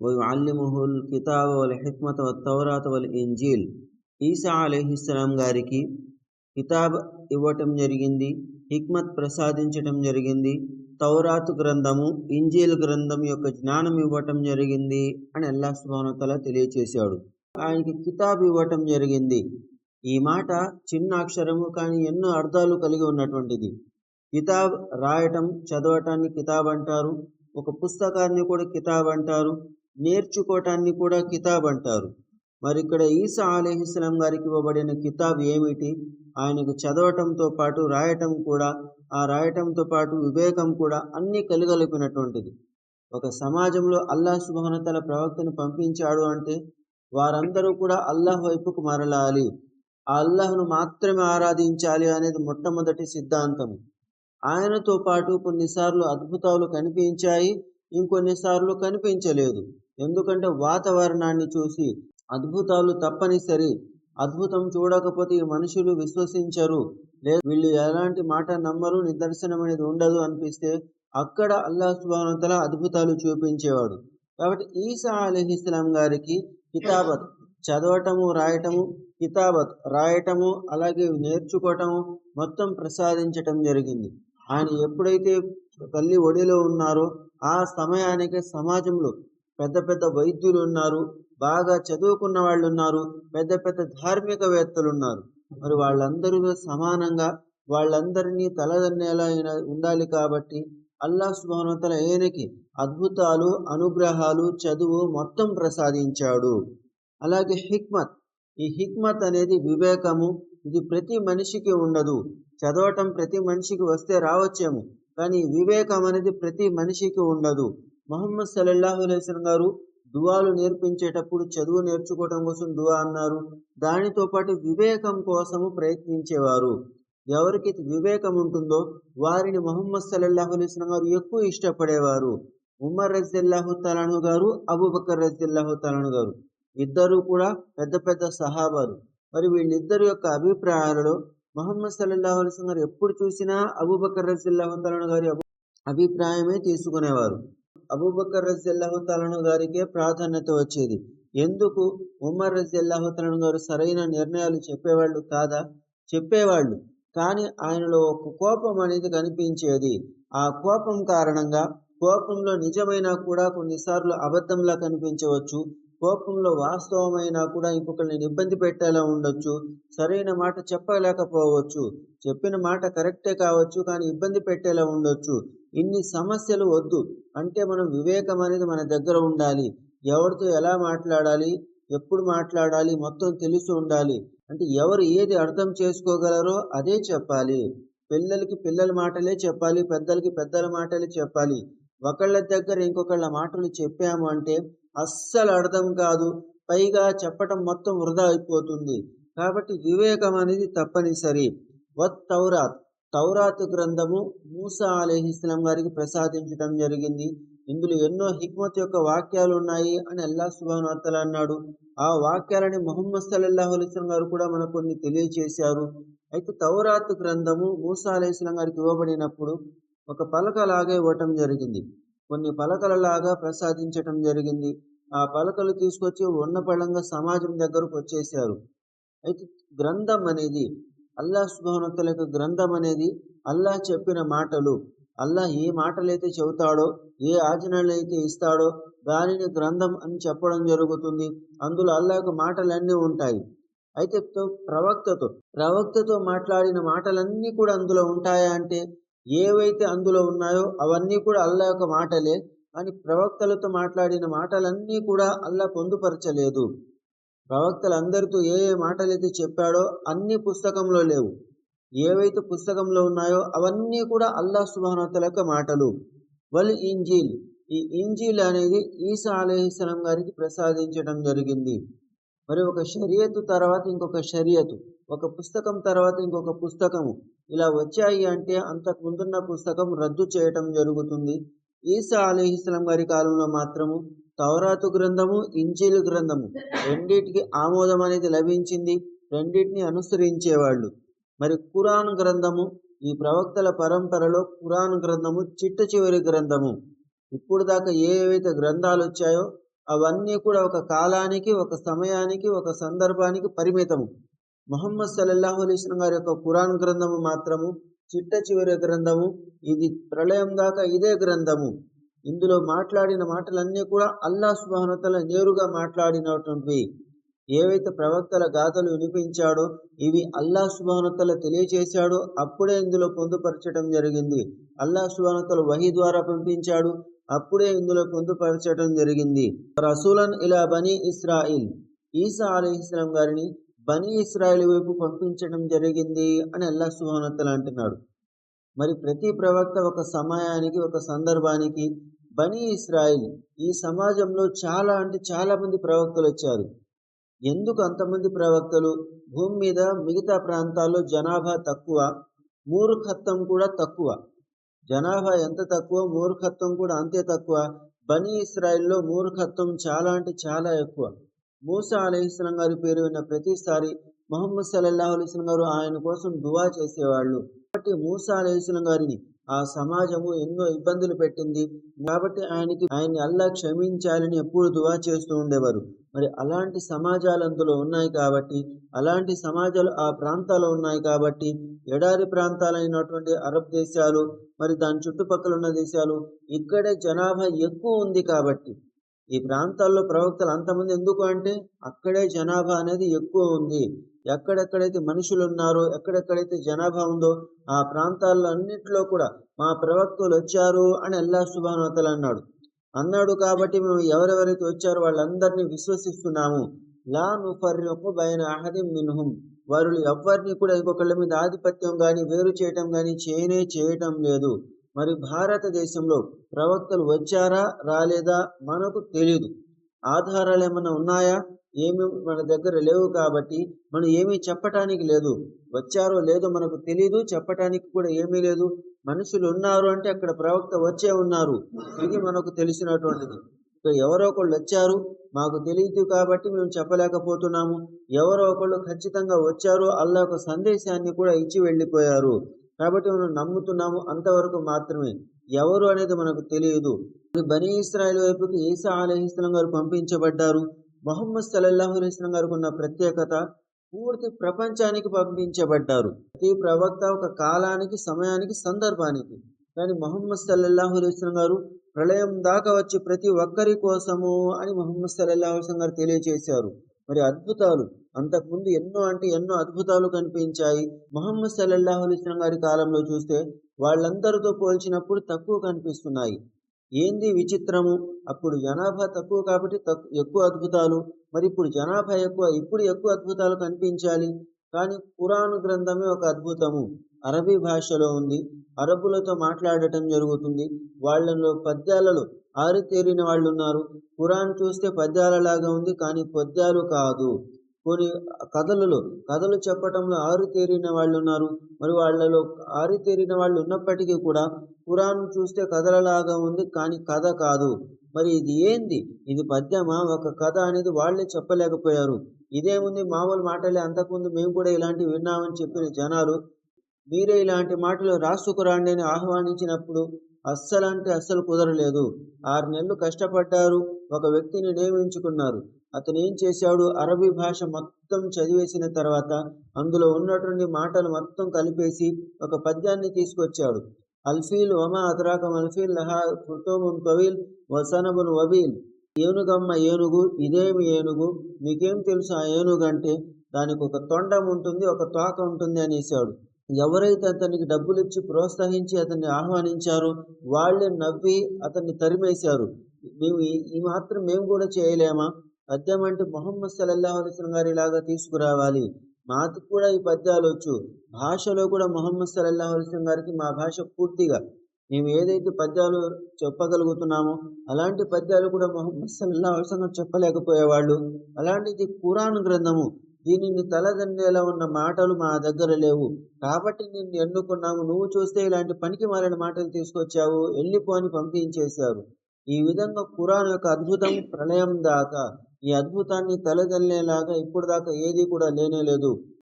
వయుఅల్లిముహుల్ కితాబ్ వల్ హిక్మత తౌరాత వల్ ఇంజీల్ ఈసా అలీహిస్సలాం గారికి కితాబ్ ఇవ్వటం జరిగింది హిక్మత్ ప్రసాదించటం జరిగింది తౌరాత్ గ్రంథము ఇంజీల్ గ్రంథం యొక్క జ్ఞానం ఇవ్వటం జరిగింది అని అల్లా సుబానతల తెలియచేశాడు. ఆయనకి కితాబ్ ఇవ్వటం జరిగింది. ఈ మాట చిన్న అక్షరము కానీ ఎన్నో అర్థాలు కలిగి ఉన్నటువంటిది. కితాబ్ రాయటం చదవటాన్ని కితాబ్ అంటారు ఒక పుస్తకాన్ని కూడా కితాబ్ అంటారు నేర్చుకోవటాన్ని కూడా కితాబ్ అంటారు. మరి ఇక్కడ ఈసా అలీహిస్లాం గారికి ఇవ్వబడిన కితాబ్ ఏమిటి? ఆయనకు చదవటంతో పాటు రాయటం కూడా ఆ రాయటంతో పాటు వివేకం కూడా అన్నీ కలగలిపినటువంటిది. ఒక సమాజంలో అల్లాహ్ సుభానతల ప్రవక్తను పంపించాడు అంటే వారందరూ కూడా అల్లాహ్ వైపుకు మరలాలి. ఆ అల్లాహ్ను మాత్రమే ఆరాధించాలి అనేది మొట్టమొదటి సిద్ధాంతం. ఆయనతో పాటు కొన్నిసార్లు అద్భుతాలు కనిపించాయి ఇంకొన్నిసార్లు కనిపించలేదు. ఎందుకంటే వాతావరణాన్ని చూసి అద్భుతాలు తప్పనిసరి. అద్భుతం చూడకపోతే ఈ మనుషులు విశ్వసించరు. లేదు వీళ్ళు ఎలాంటి మాట నమ్మరు నిదర్శనం అనేది ఉండదు అనిపిస్తే అక్కడ అల్లాహ్ సుబానతల అద్భుతాలు చూపించేవాడు. కాబట్టి ఈసా అలీహిస్లాం గారికి కితాబత్ చదవటము రాయటము కితాబత్ రాయటము అలాగే నేర్చుకోవటము మొత్తం ప్రసాదించటం జరిగింది. ఆయన ఎప్పుడైతే తల్లి ఒడిలో ఉన్నారో ఆ సమయానికి సమాజంలో పెద్ద పెద్ద వైద్యులు ఉన్నారు బాగా చదువుకున్న వాళ్ళు ఉన్నారు పెద్ద పెద్ద ధార్మికవేత్తలు ఉన్నారు. మరి వాళ్ళందరూ సమానంగా వాళ్ళందరినీ తలదన్నేలా ఉండాలి కాబట్టి అల్లా సుభానతల ఆయనకి అద్భుతాలు అనుగ్రహాలు చదువు మొత్తం ప్రసాదించాడు. అలాగే హిక్మత్. ఈ హిక్మత్ అనేది వివేకము. ఇది ప్రతి మనిషికి ఉండదు. చదవటం ప్రతి మనిషికి వస్తే రావచ్చేమో. కానీ వివేకం అనేది ప్రతి మనిషికి ఉండదు. మహమ్మద్ సల్లల్లాహు అలైస్లం గారు దువాలు నేర్పించేటప్పుడు చదువు నేర్చుకోవటం కోసం దువా అన్నారు. దానితో పాటు వివేకం కోసము ప్రయత్నించేవారు. ఎవరికి వివేకం ఉంటుందో వారిని మొహమ్మద్ సల్లల్లాహు అలైస్లం గారు ఎక్కువ ఇష్టపడేవారు. ఉమర్ రజిల్లాహు తలాను గారు అబూబకర్ రజిల్లాహు తలాను గారు. ఇద్దరు కూడా పెద్ద పెద్ద సహాబాలు. మరి వీళ్ళిద్దరి యొక్క అభిప్రాయాలలో మహమ్మద్ సల్లల్లాహు అలైస్లం గారు ఎప్పుడు చూసినా అబూబకర్ రజిల్లాహు తలాను గారి అభిప్రాయమే తీసుకునేవారు. అబూబకర్ రజిల్లాహు తలను గారికే ప్రాధాన్యత వచ్చేది. ఎందుకు? ఉమర్ రజిల్లాహు తలను గారు సరైన నిర్ణయాలు చెప్పేవాళ్ళు కాదా? చెప్పేవాళ్ళు. కానీ ఆయనలో ఒక కోపం అనేది కనిపించేది. ఆ కోపం కారణంగా కోపంలో నిజమైనా కూడా కొన్నిసార్లు అబద్ధంలా కనిపించవచ్చు. కోపంలో వాస్తవమైనా కూడా ఇంకొకరిని ఇబ్బంది పెట్టేలా ఉండొచ్చు. సరైన మాట చెప్పలేకపోవచ్చు. చెప్పిన మాట కరెక్టే కావచ్చు కానీ ఇబ్బంది పెట్టేలా ఉండొచ్చు. ఇన్ని సమస్యలు వద్దు. అంటే మనం వివేకం అనేది మన దగ్గర ఉండాలి. ఎవరితో ఎలా మాట్లాడాలి? ఎప్పుడు మాట్లాడాలి? మొత్తం తెలిసి ఉండాలి. అంటే ఎవరు ఏది అర్థం చేసుకోగలరో అదే చెప్పాలి. పిల్లలకి పిల్లల మాటలే చెప్పాలి. పెద్దలకి పెద్దల మాటలే చెప్పాలి. ఒకళ్ళ దగ్గర ఇంకొకళ్ళ మాటలు చెప్పాము అంటే అస్సలు అర్థం కాదు. పైగా చెప్పటం మొత్తం వృధా అయిపోతుంది. కాబట్టి వివేకం అనేది తప్పనిసరి. వత్ తౌరాత్. తౌరాత్ గ్రంథము మూసా అలీహిస్లాం గారికి ప్రసాదించడం జరిగింది. ఇందులో ఎన్నో హిక్మత్ యొక్క వాక్యాలు ఉన్నాయి అని అల్లా సుబాన్ అన్నాడు. ఆ వాక్యాలని మొహమ్మద్ సల్లల్లాహు అలీస్లం గారు కూడా మనకు కొన్ని తెలియచేశారు. అయితే తౌరాత్ గ్రంథము మూసా అలీస్లాం గారికి ఇవ్వబడినప్పుడు ఒక పలకలాగా ఇవ్వటం జరిగింది. కొన్ని పలకలలాగా ప్రసాదించటం జరిగింది. ఆ పలకలు తీసుకొచ్చి ఉన్నపళంగా సమాజం దగ్గరకు వచ్చేసారు అయితే గ్రంథం అనేది అల్లాహ్ సుభానతల యొక్క గ్రంథం అనేది అల్లాహ్ చెప్పిన మాటలు. అల్లాహ్ ఏ మాటలైతే చెబుతాడో ఏ ఆచరణలు అయితే ఇస్తాడో దానిని గ్రంథం అని చెప్పడం జరుగుతుంది. అందులో అల్లా యొక్క మాటలన్నీ ఉంటాయి. అయితే ప్రవక్తతో ప్రవక్తతో మాట్లాడిన మాటలన్నీ కూడా అందులో ఉంటాయా అంటే ఏవైతే అందులో ఉన్నాయో అవన్నీ కూడా అల్లా యొక్క మాటలే. కానీ ప్రవక్తలతో మాట్లాడిన మాటలన్నీ కూడా అల్లా పొందుపరచలేదు. ప్రవక్తలందరితో ఏ ఏ మాటలైతే చెప్పాడో అన్ని పుస్తకంలో లేవు. ఏవైతే పుస్తకంలో ఉన్నాయో అవన్నీ కూడా అల్లా సుబానతల యొక్క మాటలు. వల్ ఇంజీల్ ఈ ఇంజీల్ అనేది ఈసా అలీహిస్సలం గారికి ప్రసాదించడం జరిగింది. మరి ఒక షరియతు తర్వాత ఇంకొక షరియతు ఒక పుస్తకం తర్వాత ఇంకొక పుస్తకము ఇలా వచ్చాయి అంటే అంతకు ముందున్న పుస్తకం రద్దు చేయటం జరుగుతుంది. ఈసా అలీహిస్లాం గారి కాలంలో మాత్రము తౌరాతు గ్రంథము ఇంజీలు గ్రంథము రెండింటికి ఆమోదం అనేది లభించింది. రెండింటిని అనుసరించేవాళ్ళు. మరి కురాన్ గ్రంథము ఈ ప్రవక్తల పరంపరలో కురాన్ గ్రంథము చిట్ట చివరి గ్రంథము. ఇప్పుడు దాకా ఏవైతే గ్రంథాలు వచ్చాయో అవన్నీ కూడా ఒక కాలానికి ఒక సమయానికి ఒక సందర్భానికి పరిమితము. మొహమ్మద్ సల్లల్లాహు అలీస్లం గారి యొక్క కురాన్ గ్రంథము మాత్రము చిట్ట చివరి గ్రంథము. ఇది ప్రళయం దాకా ఇదే గ్రంథము. ఇందులో మాట్లాడిన మాటలన్నీ కూడా అల్లా సుబానతల నేరుగా మాట్లాడినటువంటివి. ఏవైతే ప్రవక్తల గాథలు వినిపించాడో ఇవి అల్లా సుబానతల తెలియచేశాడో అప్పుడే ఇందులో పొందుపరచడం జరిగింది. అల్లా సుబానతలు వహి ద్వారా పంపించాడు అప్పుడే ఇందులో పొందుపరచడం జరిగింది. రసూలన్ ఇలా బనీ ఇస్రాయిల్. ఈసా అలీస్లాం గారిని బనీ ఇస్రాయిల్ వైపు పంపించడం జరిగింది అని అల్లా సుహోనతలు అంటున్నాడు. మరి ప్రతి ప్రవక్త ఒక సమయానికి ఒక సందర్భానికి బనీ ఇస్రాయిల్ ఈ సమాజంలో చాలా అంటే చాలా మంది ప్రవక్తలు వచ్చారు. ఎందుకు అంతమంది ప్రవక్తలు? భూమి మీద మిగతా ప్రాంతాల్లో జనాభా తక్కువ మూర్ఖత్వం కూడా తక్కువ. జనాభా ఎంత తక్కువ? మూర్ఖత్వం కూడా అంతే తక్కువ. బనీ ఇస్రాయిల్లో మూర్ఖత్వం చాలా అంటే చాలా ఎక్కువ. మూసా అలహిస్లం గారి పేరు విన్న ప్రతిసారి మొహమ్మద్ సల్లల్లాహు అలైస్లం గారు ఆయన కోసం దువా చేసేవాళ్ళు. కాబట్టి మూసా అలహిస్లం గారిని ఆ సమాజము ఎన్నో ఇబ్బందులు పెట్టింది. కాబట్టి ఆయనకి ఆయన్ని అల్లా క్షమించాలని ఎప్పుడు దువా చేస్తూ ఉండేవారు. మరి అలాంటి సమాజాలు అందులో ఉన్నాయి కాబట్టి అలాంటి సమాజాలు ఆ ప్రాంతాల్లో ఉన్నాయి కాబట్టి ఎడారి ప్రాంతాలైనటువంటి అరబ్ దేశాలు మరి దాని చుట్టుపక్కల ఉన్న దేశాలు ఇక్కడే జనాభా ఎక్కువ ఉంది కాబట్టి ఈ ప్రాంతాల్లో ప్రవక్తలు అంతమంది ఎందుకు అంటే అక్కడే జనాభా అనేది ఎక్కువ ఉంది. ఎక్కడెక్కడైతే మనుషులు ఉన్నారో ఎక్కడెక్కడైతే జనాభా ఉందో ఆ ప్రాంతాల్లో అన్నింటిలో కూడా మా ప్రవక్తలు వచ్చారు అని అల్లా శుభానతలు అన్నాడు. అన్నాడు కాబట్టి మేము ఎవరెవరైతే వచ్చారో వాళ్ళందరినీ విశ్వసిస్తున్నాము. లా నుఫర్రకు బయన అహదిం మిన్హుం వారు ఎవరిని కూడా ఇంకొకళ్ళ మీద ఆధిపత్యం కానీ వేరు చేయటం కానీ చేయనే చేయటం లేదు. మరి భారతదేశంలో ప్రవక్తలు వచ్చారా రాలేదా మనకు తెలియదు ఆధారాలు ఏమైనా ఉన్నాయా? ఏమి మన దగ్గర లేవు కాబట్టి మనం ఏమీ చెప్పటానికి లేదు. వచ్చారో లేదో మనకు తెలియదు చెప్పటానికి కూడా ఏమీ లేదు. మనుషులు ఉన్నారు అంటే అక్కడ ప్రవక్త వచ్చే ఉన్నారు. ఇది మనకు తెలిసినటువంటిది. ఇక్కడ ఎవరో ఒకళ్ళు వచ్చారు మాకు తెలియదు కాబట్టి మేము చెప్పలేకపోతున్నాము. ఎవరో ఒకళ్ళు ఖచ్చితంగా వచ్చారు అల్లా ఒక సందేశాన్ని కూడా ఇచ్చి వెళ్ళిపోయారు. కాబట్టి మనం నమ్ముతున్నాము అంతవరకు మాత్రమే. ఎవరు అనేది మనకు తెలియదు. బనీ ఇస్రాయల్ వైపుకి ఈసా అలహిస్లం గారు పంపించబడ్డారు. మొహమ్మద్ సల్లల్లాహు అలైస్లం గారికి ఉన్న ప్రత్యేకత పూర్తి ప్రపంచానికి పంపించబడ్డారు. ప్రతి ప్రవక్త ఒక కాలానికి సమయానికి సందర్భానికి. కానీ మొహమ్మద్ సల్లల్లాహు గారు ప్రళయం దాకా వచ్చి ప్రతి ఒక్కరి కోసము అని మొహమ్మద్ సల్లల్లాహు అలైస్లం గారు తెలియజేశారు. మరి అద్భుతాలు. అంతకుముందు ఎన్నో అంటే ఎన్నో అద్భుతాలు కనిపించాయి. మొహమ్మద్ సల్లల్లాహు అలైస్లం గారి కాలంలో చూస్తే వాళ్ళందరితో పోల్చినప్పుడు తక్కువ కనిపిస్తున్నాయి. ఏంది విచిత్రము? అప్పుడు జనాభా తక్కువ కాబట్టి ఎక్కువ అద్భుతాలు. మరి ఇప్పుడు జనాభా ఎక్కువ ఇప్పుడు ఎక్కువ అద్భుతాలు కనిపించాలి. కానీ పురాణ గ్రంథమే ఒక అద్భుతము. అరబీ భాషలో ఉంది. అరబులతో మాట్లాడటం జరుగుతుంది. వాళ్ళలో పద్యాలలో ఆరితేరిన వాళ్ళు ఉన్నారు ఖురాన్ చూస్తే పద్యాలలాగా ఉంది కానీ పద్యాలు కాదు. కొన్ని కథలలో కథలు చెప్పటంలో ఆరితేరిన వాళ్ళు ఉన్నారు మరి వాళ్ళలో ఆరితేరిన వాళ్ళు ఉన్నప్పటికీ కూడా ఖురాన్ చూస్తే కథలలాగా ఉంది కానీ కథ కాదు. మరి ఇది ఏంది? ఇది పద్యమా? ఒక కథ అనేది వాళ్ళే చెప్పలేకపోయారు. ఇదేముంది? మామూలు మాటలే. అంతకుముందు మేము కూడా ఇలాంటివి విన్నామని చెప్పిన జనాలు మీరే ఇలాంటి మాటలు రాసుకురాండి అని ఆహ్వానించినప్పుడు అస్సలు అంటే అస్సలు కుదరలేదు. ఆరు నెలలు కష్టపడ్డారు. ఒక వ్యక్తిని నియమించుకున్నారు. అతను ఏం చేశాడు? అరబీ భాష మొత్తం చదివేసిన తర్వాత అందులో ఉన్నటువంటి మాటలు మొత్తం కలిపేసి ఒక పద్యాన్ని తీసుకొచ్చాడు. అల్ఫీల్ వమా అతరాకం అల్ఫీల్ లహా కృతోమం కవీల్ వసనబున్ వబీల్. ఏనుగమ్మ ఏనుగు ఇదేమి ఏనుగు? నీకేం తెలుసు ఆ ఏనుగు అంటే? దానికి ఒక తొండం ఉంటుంది ఒక తోక ఉంటుంది అనేసాడు ఎవరైతే అతనికి డబ్బులు ఇచ్చి ప్రోత్సహించి అతన్ని ఆహ్వానించారో వాళ్ళే నవ్వి అతన్ని తరిమేశారు. మేము ఈ మాత్రం మేము కూడా చేయలేమా? పద్యం అంటే మొహమ్మద్ సల్లల్లాహు అలిస్లం గారి లాగా తీసుకురావాలి. మాకు కూడా ఈ పద్యాలు వచ్చు. భాషలో కూడా మొహమ్మద్ సల్లల్లాహు అలిస్లం గారికి మా భాష పూర్తిగా. మేము ఏదైతే పద్యాలు చెప్పగలుగుతున్నామో అలాంటి పద్యాలు కూడా మొహమ్మద్ సల్లల్లాహు అలిస్లం గారు చెప్పలేకపోయేవాళ్ళు. అలాంటిది కురాన్ గ్రంథము దీనిని తలదన్నేలా ఉన్న మాటలు మా దగ్గర లేవు. కాబట్టి నిన్ను ఎన్నుకున్నాము. నువ్వు చూస్తే ఇలాంటి పనికి మారిన మాటలు తీసుకొచ్చావు. వెళ్ళిపోని పంపించేశారు. ఈ విధంగా కురాన్ యొక్క అద్భుతం ప్రళయం దాకా ఈ అద్భుతాన్ని తలదల్లేలాగా ఇప్పుడు దాకా ఏది కూడా లేనే లేదు.